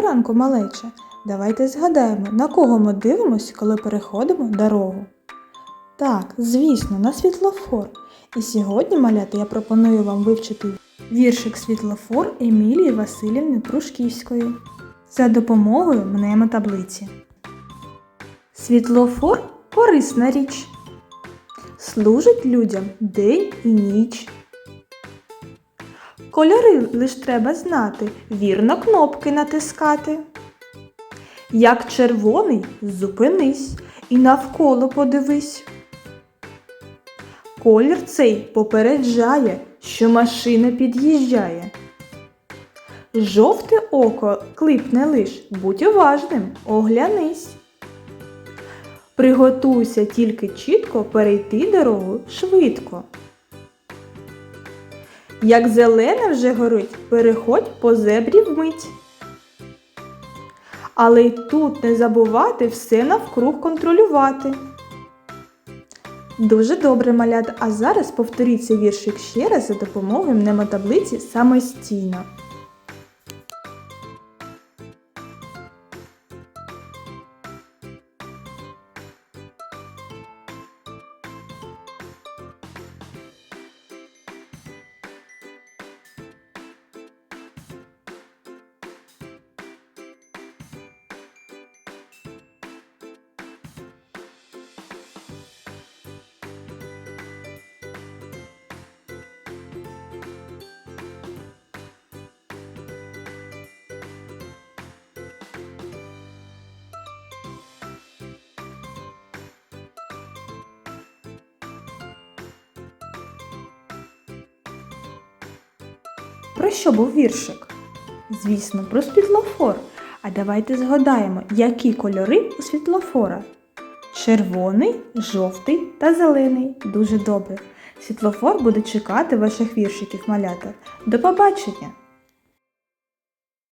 Ранку, малече, давайте згадаємо, на кого ми дивимося, коли переходимо дорогу. Так, звісно, на світлофор. І сьогодні, малята, я пропоную вам вивчити віршик Світлофор Емілії Васильівни Прушківської за допомогою мнемотаблиці. Світлофор корисна річ. Служить людям день і ніч. Кольори лиш треба знати, вірно кнопки натискати. Як червоний, зупинись і навколо подивись. Колір цей попереджає, що машина під'їжджає. Жовте око клипне лиш, будь уважним, оглянись. Приготуйся тільки чітко перейти дорогу швидко. Як зелене вже горить, переходь по зебрі вмить. Але й тут не забувати все навкруг контролювати. Дуже добре, малята. А зараз повторіть цей віршик ще раз за допомогою мнемотаблиці самостійно. Про що був віршик? Звісно, про світлофор. А давайте згадаємо, які кольори у світлофора. Червоний, жовтий та зелений. Дуже добре. Світлофор буде чекати ваших віршиків малята. До побачення!